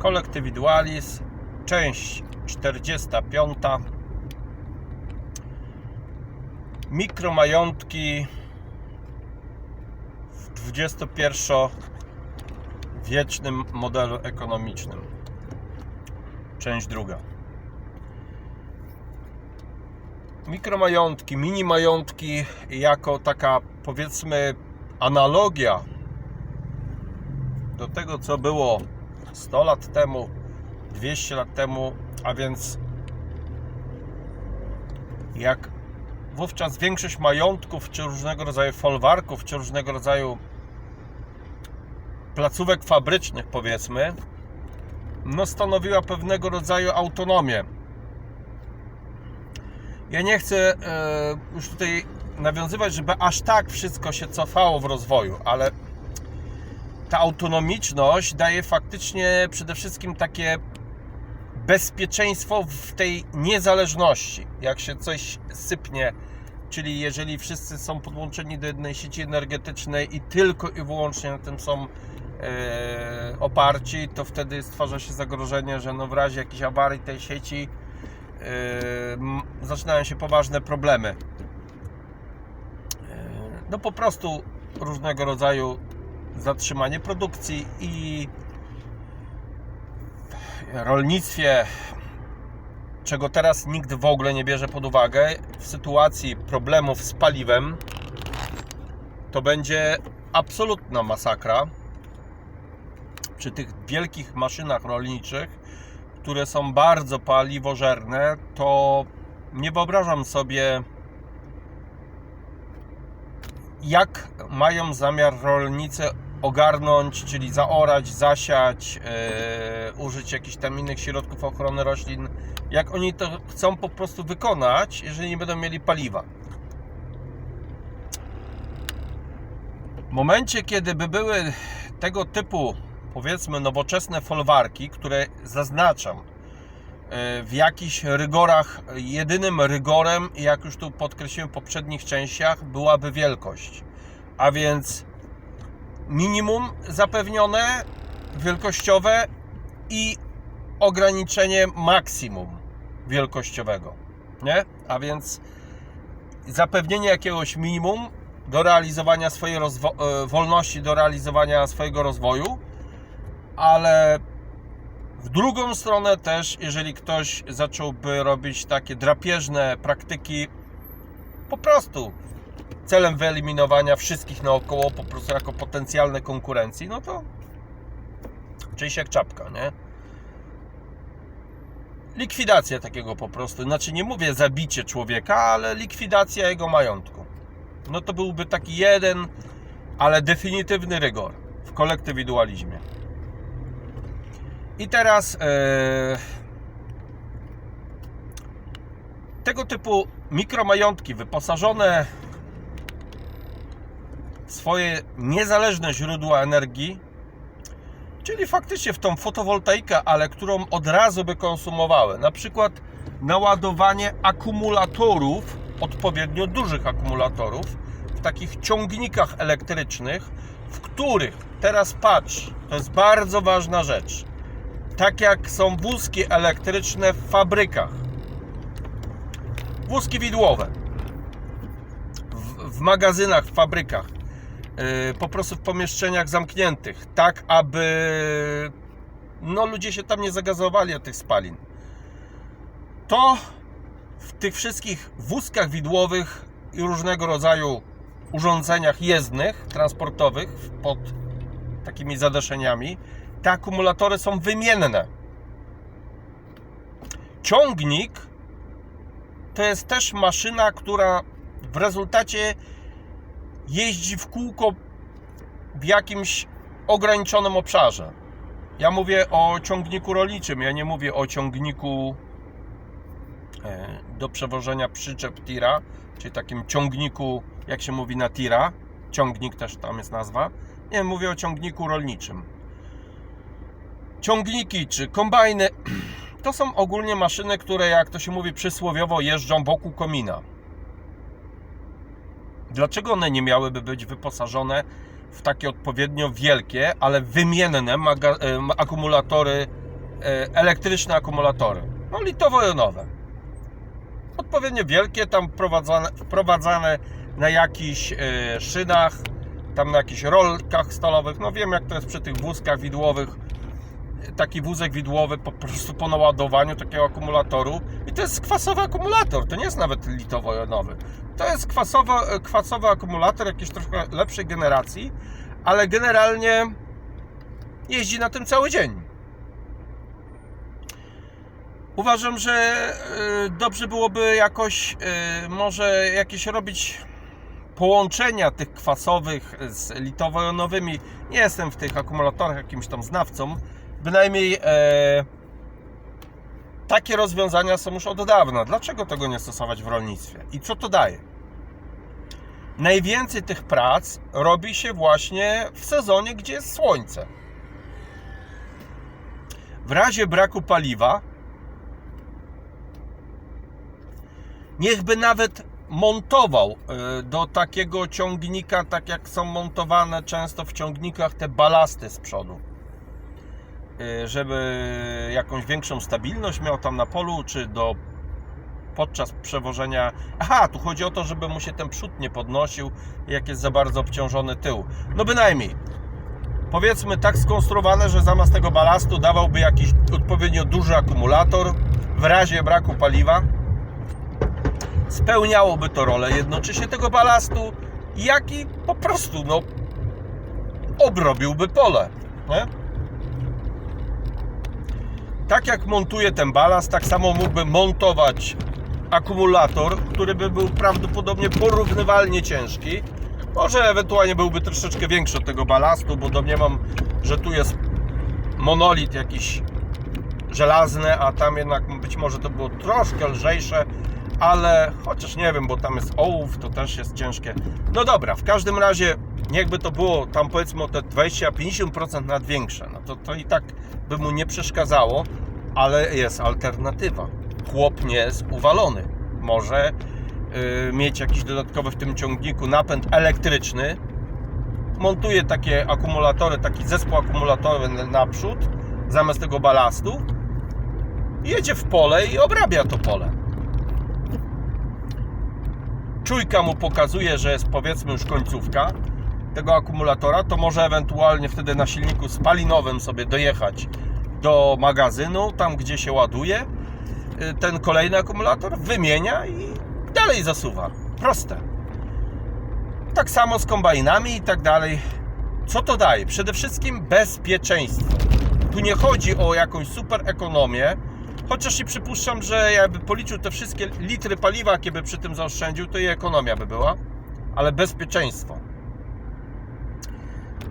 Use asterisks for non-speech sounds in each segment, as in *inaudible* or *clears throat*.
Colectividualis, część 45. Mikromajątki w XXI-wiecznym modelu ekonomicznym. Część druga. Mikromajątki, mini majątki jako taka powiedzmy analogia do tego, co było 100 lat temu, 200 lat temu, a więc jak wówczas większość majątków, czy różnego rodzaju folwarków, czy różnego rodzaju placówek fabrycznych, powiedzmy, no stanowiła pewnego rodzaju autonomię. Ja nie chcę e, już tutaj nawiązywać, żeby aż tak wszystko się cofało w rozwoju, ale ta autonomiczność daje faktycznie przede wszystkim takie bezpieczeństwo w tej niezależności. Jak się coś sypnie, czyli jeżeli wszyscy są podłączeni do jednej sieci energetycznej i tylko i wyłącznie na tym są e, oparci, to wtedy stwarza się zagrożenie, że no w razie jakiejś awarii tej sieci e, zaczynają się poważne problemy. E, no po prostu różnego rodzaju zatrzymanie produkcji i rolnictwie, czego teraz nikt w ogóle nie bierze pod uwagę, w sytuacji problemów z paliwem, to będzie absolutna masakra przy tych wielkich maszynach rolniczych, które są bardzo paliwożerne, to nie wyobrażam sobie, jak mają zamiar rolnicy ogarnąć, czyli zaorać, zasiać, e, użyć jakichś tam innych środków ochrony roślin, jak oni to chcą po prostu wykonać, jeżeli nie będą mieli paliwa. W momencie, kiedy by były tego typu, powiedzmy, nowoczesne folwarki, które zaznaczam, w jakichś rygorach, jedynym rygorem, jak już tu podkreśliłem w poprzednich częściach, byłaby wielkość. A więc minimum zapewnione, wielkościowe i ograniczenie maksimum wielkościowego. Nie? A więc zapewnienie jakiegoś minimum do realizowania swojej e, wolności, do realizowania swojego rozwoju, ale w drugą stronę też, jeżeli ktoś zacząłby robić takie drapieżne praktyki, po prostu celem wyeliminowania wszystkich naokoło, po prostu jako potencjalne konkurencji, no to czyjś jak czapka, nie? Likwidacja takiego po prostu, znaczy nie mówię zabicie człowieka, ale likwidacja jego majątku. No to byłby taki jeden, ale definitywny rygor w kolektywidualizmie. I teraz e, tego typu mikromajątki wyposażone w swoje niezależne źródła energii, czyli faktycznie w tą fotowoltaikę, ale którą od razu by konsumowały. Na przykład naładowanie akumulatorów, odpowiednio dużych akumulatorów, w takich ciągnikach elektrycznych, w których, teraz patrz, to jest bardzo ważna rzecz, tak jak są wózki elektryczne w fabrykach, wózki widłowe, w, w magazynach, w fabrykach, yy, po prostu w pomieszczeniach zamkniętych, tak aby no, ludzie się tam nie zagazowali od tych spalin. To w tych wszystkich wózkach widłowych i różnego rodzaju urządzeniach jezdnych, transportowych pod takimi zadaszeniami, te akumulatory są wymienne. Ciągnik to jest też maszyna, która w rezultacie jeździ w kółko w jakimś ograniczonym obszarze. Ja mówię o ciągniku rolniczym, ja nie mówię o ciągniku e, do przewożenia przyczep tira, czyli takim ciągniku, jak się mówi na tira, ciągnik też tam jest nazwa. Nie, mówię o ciągniku rolniczym. Ciągniki czy kombajny *clears throat* to są ogólnie maszyny, które, jak to się mówi przysłowiowo, jeżdżą wokół komina. Dlaczego one nie miałyby być wyposażone w takie odpowiednio wielkie, ale wymienne em, akumulatory e, elektryczne akumulatory. No litowo-jonowe. Odpowiednio wielkie, tam wprowadzane, wprowadzane na jakichś e, szynach, tam na jakichś rolkach stalowych. No wiem jak to jest przy tych wózkach widłowych. Taki wózek widłowy po prostu po naładowaniu takiego akumulatoru i to jest kwasowy akumulator, to nie jest nawet litowo-jonowy. To jest kwasowy, kwasowy akumulator jakiejś trochę lepszej generacji, ale generalnie jeździ na tym cały dzień. Uważam, że y, dobrze byłoby jakoś y, może jakieś robić połączenia tych kwasowych z litowo-jonowymi. Nie jestem w tych akumulatorach jakimś tam znawcą. Bynajmniej e, takie rozwiązania są już od dawna. Dlaczego tego nie stosować w rolnictwie? I co to daje? Najwięcej tych prac robi się właśnie w sezonie, gdzie jest słońce. W razie braku paliwa, niechby nawet montował y, do takiego ciągnika, tak jak są montowane często w ciągnikach te balasty z przodu, żeby jakąś większą stabilność miał tam na polu, czy do podczas przewożenia. Aha, tu chodzi o to, żeby mu się ten przód nie podnosił, jak jest za bardzo obciążony tył. No bynajmniej. Powiedzmy tak skonstruowane, że zamiast tego balastu dawałby jakiś odpowiednio duży akumulator w razie braku paliwa. Spełniałoby to rolę jednocześnie tego balastu, jak i po prostu no, obrobiłby pole. Nie? Tak jak montuje ten balast, tak samo mógłby montować akumulator, który by był prawdopodobnie porównywalnie ciężki. Może ewentualnie byłby troszeczkę większy od tego balastu, bo domniemam, że tu jest monolit jakiś żelazny, a tam jednak być może to było troszkę lżejsze, ale chociaż nie wiem, bo tam jest ołów, to też jest ciężkie. No dobra, w każdym razie niechby to było tam powiedzmy o te 20-50% nad większe, no to, to i tak by mu nie przeszkadzało, ale jest alternatywa. Chłop nie jest uwalony. Może yy, mieć jakiś dodatkowy w tym ciągniku napęd elektryczny. Montuje takie akumulatory, taki zespół akumulatory naprzód, zamiast tego balastu. Jedzie w pole i obrabia to pole. Czujka mu pokazuje, że jest powiedzmy już końcówka tego akumulatora, to może ewentualnie wtedy na silniku spalinowym sobie dojechać do magazynu, tam gdzie się ładuje y, ten kolejny akumulator, wymienia i dalej zasuwa. Proste. Tak samo z kombajnami i tak dalej. Co to daje? Przede wszystkim bezpieczeństwo. Tu nie chodzi o jakąś super ekonomię, chociaż i przypuszczam, że jakby policzył te wszystkie litry paliwa, jakie by przy tym zaoszczędził, to i ekonomia by była, ale bezpieczeństwo.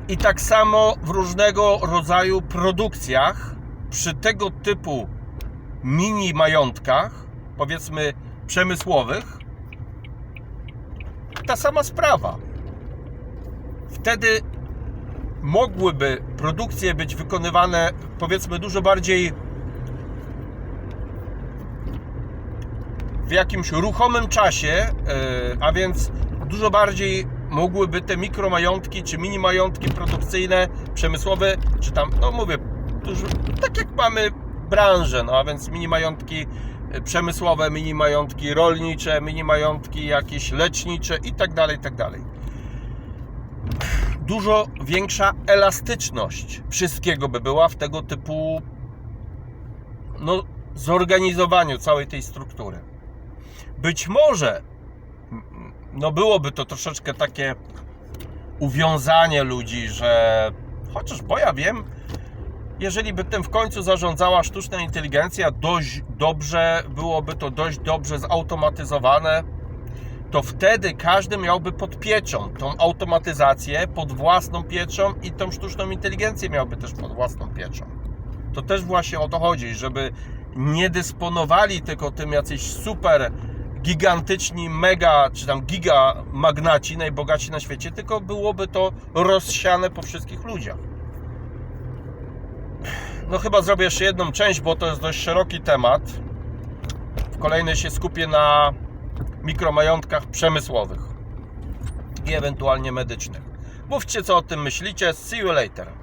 I tak samo w różnego rodzaju produkcjach, przy tego typu mini majątkach, powiedzmy przemysłowych, ta sama sprawa. Wtedy mogłyby produkcje być wykonywane, powiedzmy, dużo bardziej w jakimś ruchomym czasie, e, a więc dużo bardziej mogłyby te mikromajątki czy mini majątki produkcyjne, przemysłowe, czy tam, no mówię, tak jak mamy branżę, no a więc mini majątki e, przemysłowe, mini majątki rolnicze, mini majątki jakieś lecznicze i tak dalej, i tak dalej. Dużo większa elastyczność wszystkiego by była w tego typu no, zorganizowaniu całej tej struktury. Być może no byłoby to troszeczkę takie uwiązanie ludzi, że chociaż bo ja wiem, jeżeli by tym w końcu zarządzała sztuczna inteligencja dość dobrze, byłoby to dość dobrze zautomatyzowane, to wtedy każdy miałby pod pieczą tą automatyzację, pod własną pieczą i tą sztuczną inteligencję miałby też pod własną pieczą. To też właśnie o to chodzi, żeby nie dysponowali tylko tym jacyś super gigantyczni, mega czy tam giga magnaci, najbogatsi na świecie, tylko byłoby to rozsiane po wszystkich ludziach. No chyba zrobię jeszcze jedną część, bo to jest dość szeroki temat. W kolejnej się skupię na mikromajątkach przemysłowych i ewentualnie medycznych. Mówcie co o tym myślicie. See you later.